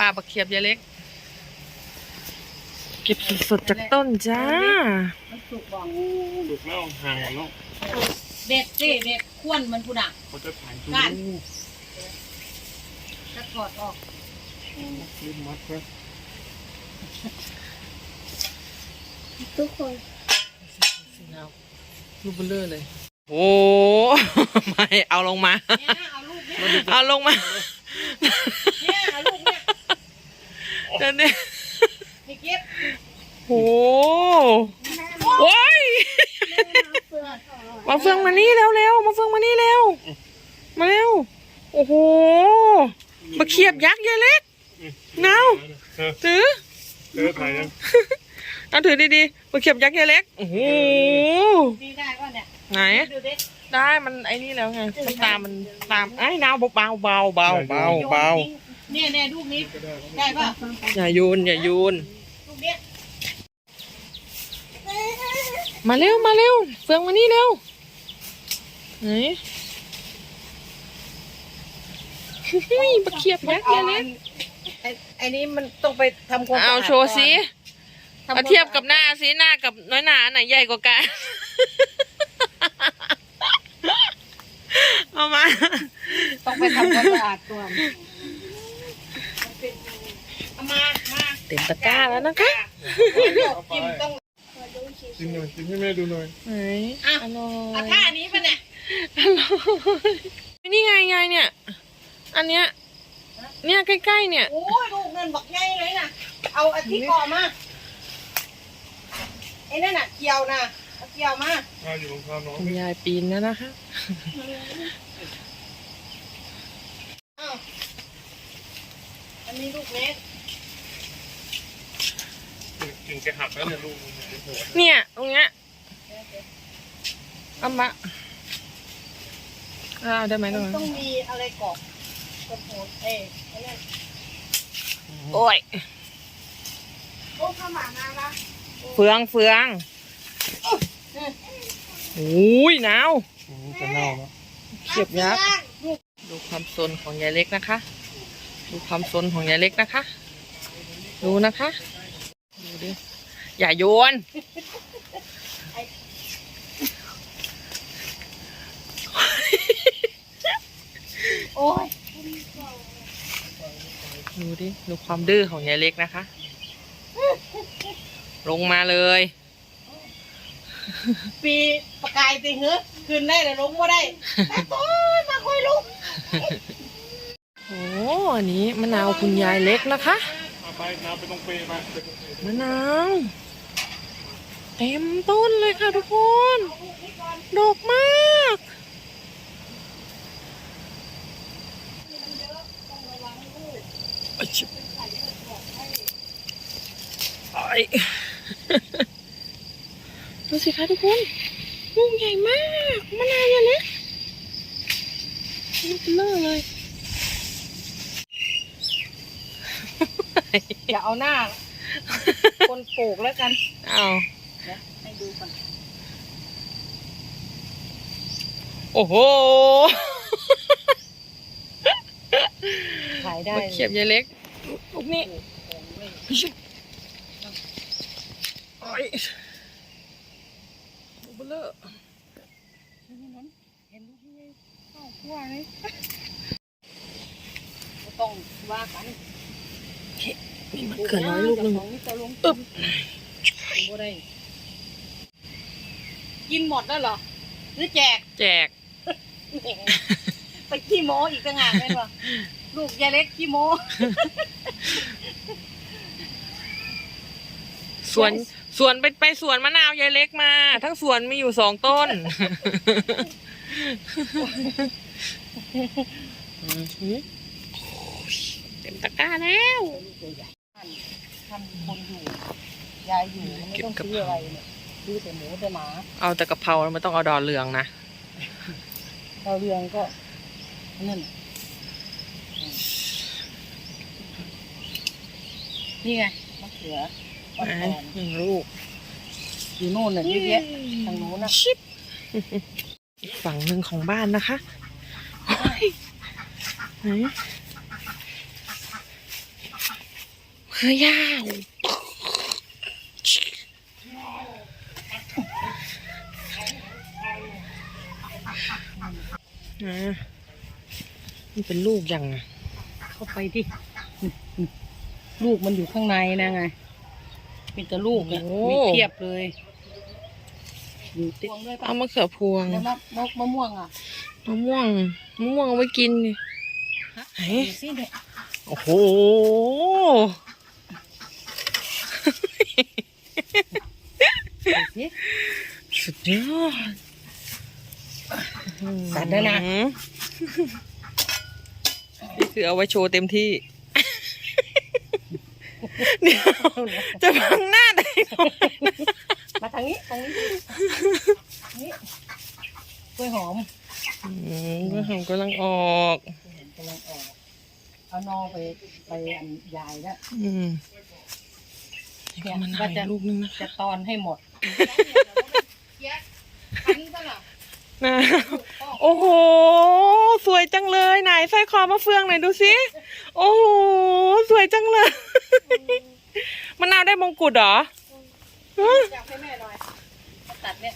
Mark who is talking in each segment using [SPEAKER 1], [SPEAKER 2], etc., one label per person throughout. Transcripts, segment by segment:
[SPEAKER 1] ป่าบักเขียบยายเล็ก เก็บสดๆจากต้นจ้า
[SPEAKER 2] มันสุกบอก
[SPEAKER 3] ถูกแล้วห่างกันแล้ว
[SPEAKER 2] เด็ดสิเด็ดข้วนมันกูด่ะ
[SPEAKER 3] เขาจะถ่ายดู
[SPEAKER 2] กันจะถอดออก
[SPEAKER 3] รีบมัดไว้
[SPEAKER 4] ทุกคน
[SPEAKER 1] ลูกเบลเลอร์เลย โอ้ไม่เอาลงมา
[SPEAKER 2] เนี่ยเอาลูกเนี่ย
[SPEAKER 1] เอาลงมา
[SPEAKER 2] เนี่ยเอาลูกเนี่ย
[SPEAKER 1] เดี๋ยวนี้
[SPEAKER 2] ให้เก็บ
[SPEAKER 1] โอ้โอ้ย
[SPEAKER 4] เฟือง
[SPEAKER 1] มาเฟืองมานี่เร็วเร็วมาเฟืองมานี่เร็วมาเร็วโอ้โหมาเขียบยักษ์ยายเล็กเนา
[SPEAKER 3] เธอ
[SPEAKER 1] ถือ
[SPEAKER 3] เธอถ่ายยัง
[SPEAKER 1] เอาถือดีๆมาเขียบยักษ์ยายเล็กโอ้โห
[SPEAKER 2] ดีได้ป่ะเนี่ย
[SPEAKER 1] ไหน
[SPEAKER 2] ดูดิ
[SPEAKER 1] ได้มันไอ้นี่แล้วไงมันตามมันตามไอ้นาวเบาเบาเบาเบาเบา
[SPEAKER 2] เนี่ยเนี่ยลูกนี้ได้ป่ะ
[SPEAKER 1] อย่าโยนอย่าโยน
[SPEAKER 2] ลูกเนี้ย
[SPEAKER 1] มาเร็วมาเร็วเฟืองมานี่เร็วไหนเฮ้ยมาเขียบยักษ์ยายเล็ก
[SPEAKER 2] ไอ้ไอ้นี้มันต้องไปทำความสะ
[SPEAKER 1] เอา
[SPEAKER 2] อาด
[SPEAKER 1] โชว์สิ
[SPEAKER 2] ก่อน
[SPEAKER 1] เอาเทียบกับหน้าสิหน้ากับน้อยหนาอันไหนใหญ่กว่ากัน เอามา
[SPEAKER 2] ต้องไปทำความสะอาดก่อน เอามามา
[SPEAKER 1] เต็มตะกร้าแล้วนะคะ
[SPEAKER 2] กินต้อง
[SPEAKER 4] ขอดูชิ
[SPEAKER 3] กินหน่อยกินให้แม่ดูหน่อย
[SPEAKER 1] ไหน
[SPEAKER 2] อะ
[SPEAKER 1] อร่อ
[SPEAKER 2] เอา
[SPEAKER 1] ย
[SPEAKER 2] ท่านี้ป่ะเนี่ย
[SPEAKER 1] อร่อยนี่ไงไงเนี่ย อันเนี้ย เนี่ยใกล้ๆเนี่ย
[SPEAKER 2] โอ้ยลูกเงินบอกไงเลยน่ะ เอาอาทิตย์ก่อนมาไอ้นั่นน่ะ เกี่ยวน่ะเอาเกี่ยวมา
[SPEAKER 3] ข้าอยู่ข้างน้อง
[SPEAKER 1] คุณยายปีนแล้วนะคะ
[SPEAKER 2] อ้าวอันนี้ลูกเล็ก
[SPEAKER 3] กินแกหักแล้วเนี่ยลูกมันเป็นหัว
[SPEAKER 1] เนี่ยตรงเนี้ยเอามาเอาได้ไหมตรง
[SPEAKER 2] มัน
[SPEAKER 1] นั้น
[SPEAKER 2] ต้องมีอะไรกรอบกระโปงเอ้ยไอ้นั่น
[SPEAKER 1] โอ้ย
[SPEAKER 2] โอ้ข้าวหมานาละ
[SPEAKER 1] เฟืองเฟืองโอ้ยหนาว
[SPEAKER 3] จะเน่าแล้ว
[SPEAKER 1] เขียบยักษ์
[SPEAKER 2] ลูก
[SPEAKER 1] ดูความซนของยายเล็กนะคะ ดูความซนของยายเล็กนะคะ ดูนะคะ ดูดิ อย่าโยน
[SPEAKER 2] โอ้ย
[SPEAKER 1] ดูดิ ดูความดื้อของยายเล็กนะคะ ลงมาเลย
[SPEAKER 2] ปีประกายติเหรอขึ้นได้แต่ลงไม่ได้แต่โอ้ยมาค่อยลุก
[SPEAKER 1] โอ้อันนี้มะนาวคุณยายเล็กนะคะ
[SPEAKER 3] เอา ไปน้ำไปตรงเปย์ไป
[SPEAKER 1] มะนาวเต็มต้นเลยค่ะทุกคนดอกมากอะชิบไอ้ดูสิคะทุกคนลูกใหญ่มากมะนาวอย่างเล็กลูกเบลอเลย
[SPEAKER 2] อย่าเอาหน้า คนปลูกแล้วกัน
[SPEAKER 1] เอา
[SPEAKER 2] เดี๋ยวให้ดูก่อน
[SPEAKER 1] โอ้โห
[SPEAKER 2] ขายได้
[SPEAKER 1] มาเขียบยายเล็กลูกนี้โอ้ยลูกเบลอ
[SPEAKER 2] เห็นลูกนี่เข้าขั้วเลยก็ต้องว่ากัน
[SPEAKER 1] มีมะเขือน้อยลูกหนึ่ง
[SPEAKER 2] จะลง
[SPEAKER 1] อึ๊บ
[SPEAKER 2] บ่ได้กินหมดแล้วเหรอ หรือแจก
[SPEAKER 1] แจก
[SPEAKER 2] ไปขี้โมอีกต่างหากเลยว่ะลูกยายเล็กขี้โม
[SPEAKER 1] สวนสวนไปไปสวนมะนาวยายเล็กมา ทั้งสวนมีอยู่สองต้น เต็มตะกร้าแล้ว
[SPEAKER 2] ทำคนอยู่ยายอยู่ไม่ต้องซื้ออะไรเนี่ยซื้อแต่หมูแต่หมา
[SPEAKER 1] เอาแต่กะเพราแล้วไม่ต้องเอาดอกเหลืองนะ
[SPEAKER 2] ดาวเรืองก็นั่นนี่ไงมะเขืออ่อน
[SPEAKER 1] ไหนหนึ่งลูก
[SPEAKER 2] ๆอยู่โน่นน่ะเยอะแยะทางโน้นนะ
[SPEAKER 1] ชิบอีกฝั่งหนึ่งของบ้านนะคะโอ้ยไหน เฮ้ยยาวอ่ามันเป็นลูกยังอะ
[SPEAKER 2] เข้าไปดิ ลูกมันอยู่ข้างในนะไง มีแต่ลูกเนี่ย
[SPEAKER 1] โอ้
[SPEAKER 2] มีเทียบเลยอยู่ติดด้วยปะ
[SPEAKER 1] เอามะเขือพวง
[SPEAKER 2] แล้วมะมะมะม่วงอะ
[SPEAKER 1] มะม่วงมะม่วงเอาไว้กินนี่ไหน
[SPEAKER 2] ดูสิเนี่ย
[SPEAKER 1] โอ้โห
[SPEAKER 2] ดู สิ
[SPEAKER 1] สุดยอด
[SPEAKER 2] ตัดได้นะ
[SPEAKER 1] อื้อหือนี่คือเอาไว้โชว์เต็มที่ เดี๋ยวจะพังหน้าได้หน่อย
[SPEAKER 2] มาทางนี้ทางนี้นี่กล้วยหอม
[SPEAKER 1] อืมก็หอมกำลังออก
[SPEAKER 2] กำลังออกเอานอไปไปอันยายแล้ว
[SPEAKER 1] อืมนี่ก็มะนาวอีกลูกนึงนะคะ
[SPEAKER 2] จะตอนให้หมด
[SPEAKER 1] นะโอ้โห สวยจังเลยไหนใส่คอมะเฟืองหน่อยดูสิ โอ้โห สวยจังเลยมะนาวได้มงกุฎเหรอฮะ
[SPEAKER 2] จับให้แม่หน่อยมาตัดเนี่ย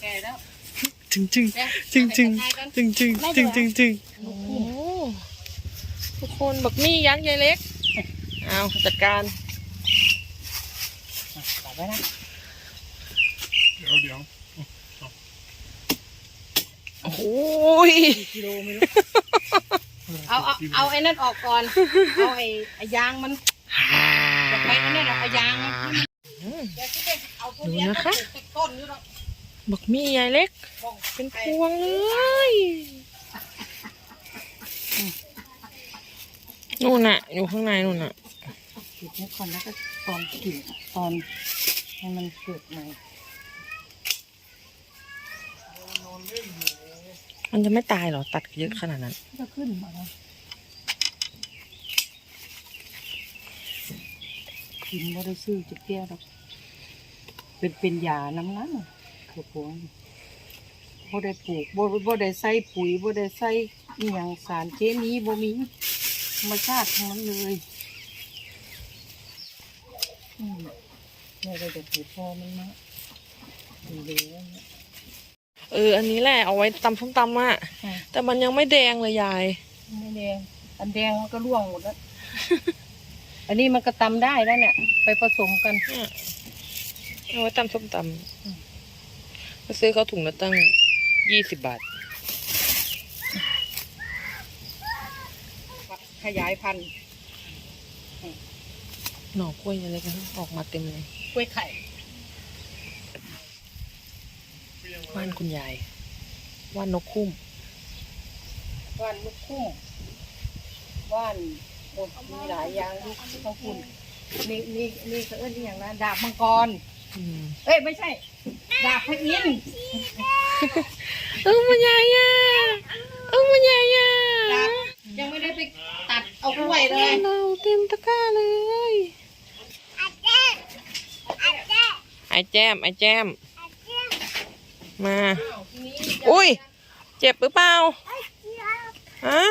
[SPEAKER 2] แก่แล้ว
[SPEAKER 1] จึงจึง
[SPEAKER 2] เนี่ย
[SPEAKER 1] จึงจึง
[SPEAKER 2] ถ่ายกัน
[SPEAKER 1] จึงจึงจึงจึงจึงโอ้ทุกคนบักมี่ยักษ์ใหญ่เล็ก เอาจัดการ
[SPEAKER 2] ตัดไว้นะ
[SPEAKER 3] เดี๋ยวเดี๋ยว
[SPEAKER 1] โอ้โหย
[SPEAKER 2] กิโลไม่รู้ เอาเอาเอาไอ้นั่นออกก่อน เอาไอ้ไอ้ยางมันจะไปอันเนี้ยเราเอายางมันเดี๋ยวจะไปเอาทุเรียนมาปลูกติดต้นอยู่หรอก
[SPEAKER 1] บักมี่ใหญ่เล็ก
[SPEAKER 2] บ้อง
[SPEAKER 1] เป็นพวงเลยนู่นน่ะ อยู่ข้างในนู่นน่ะ
[SPEAKER 2] ติดไว้ก่อนแล้วก็ตอนกิ่งตอนให้มันเกิดใหม่
[SPEAKER 1] มันจะไม่ตายเหรอ ตัดเยอะขนาดนั้น
[SPEAKER 2] ก็ขึ้นมากินไม่ได้ซื้อจะเกี้ยหรอกเป็นเป็นยาน้ำนั้นเขือพวงบ่ได้ปลูกบ่บ่ได้ใส่ปุ๋ยบ่ได้ใส่อหย่างสารเคมีบ่มีธรรมชาติทั้งนั้นเลย อืมแม่ก็จะปลูกพอมันมาดีเลยเนี่ย
[SPEAKER 1] เออ อันนี้แหละเอาไว้ตำส้มตำอะ
[SPEAKER 2] อะ
[SPEAKER 1] แต่มันยังไม่แดงเลยยาย
[SPEAKER 2] ไม่แดง อันแดงมันก็ร่วงหมดแล้ว อันนี้มันก็ตำได้แล้วเนี่ย ไปผสมกัน
[SPEAKER 1] เอาไว้ตำส้มตำก็ซื้อเขาถุงละตั้งยี่สิบบาท
[SPEAKER 2] ขยายพันธุ์
[SPEAKER 1] หน่อกล้วยอะไรกันออกมาเต็มเลย
[SPEAKER 2] กล้วยไข่
[SPEAKER 1] บ้านคุณยายว่านนกคุ้ม
[SPEAKER 2] ว่านลูกคุ้มว่านโอ้มีหลายอย่างที่ต้องคุณนี่นี่นี่ก็เอิ้นอหย่างนะดาบมังกร
[SPEAKER 1] อืม
[SPEAKER 2] เอ้ยไม่ใช่ ดาบพระอินทร์
[SPEAKER 1] เออมันยายอะเออมันยายอะ
[SPEAKER 2] ดาบยังไม่ได้ไปตัดเอากล้วยเลย
[SPEAKER 1] เราเต็มตะกร้าเลย ไอแจมไอแจม มา
[SPEAKER 2] อ้าวทีนี้
[SPEAKER 1] อุ้ย เจ็บหรือเปล่า ฮะ